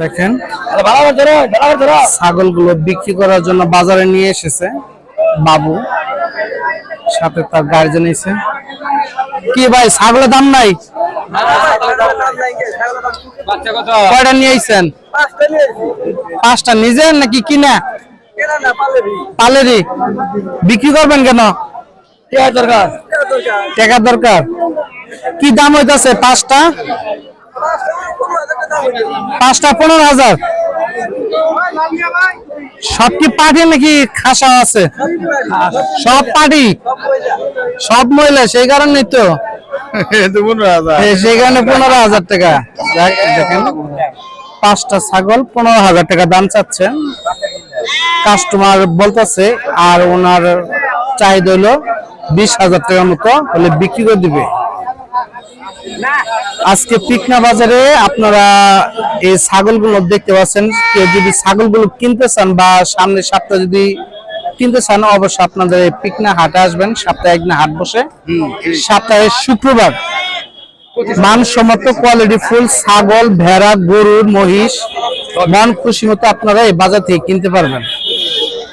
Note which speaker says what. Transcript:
Speaker 1: দেখেন। ছাগলগুলো বিক্রি করার জন্য বাজারে নিয়ে এসেছে বাবু। সাথে তার গার্জেন এসে। কি ভাই ছাগলের দাম নাই? কয়টা নিয়ে আইছেন? পাঁচটা নিজের নাকি কিনা? পালেরই। বিক্রি করবেন কেন? টাকা দরকার। কি দাম হইতেছে পাঁচটা? পাঁচটা পনেরো হাজার। সব কি পাটি নাকি খাসা আছে? সব পাটি সব মহিলা সেই কারণে তো। সেই কারণে পনেরো হাজার টাকা। দেখেন। পাঁচটা ছাগল পনেরো হাজার টাকা দাম চাচ্ছে কাস্টমার বলতেছে আর ওনার চাহিদা হলো বিশ হাজার টাকার মতো হলে বিক্রি করে দিবে। আজকে পিকনা বাজারে আপনারা এই ছাগলগুলো দেখতে পাচ্ছেন। কেউ যদি ছাগলগুলো কিনতে চান বা সামনের সপ্তাহে যদি কিনতে চান, অবশ্যই আপনাদের এই পিকনা হাটে আসবেন। সপ্তাহে একদিন হাট বসে। সপ্তাহে শুক্রবার। মানসম্মত কোয়ালিটি ফুল, ছাগল, ভেড়া, গরু, মহিষ, মন খুশি মতো আপনারা এই বাজার থেকে কিনতে পারবেন।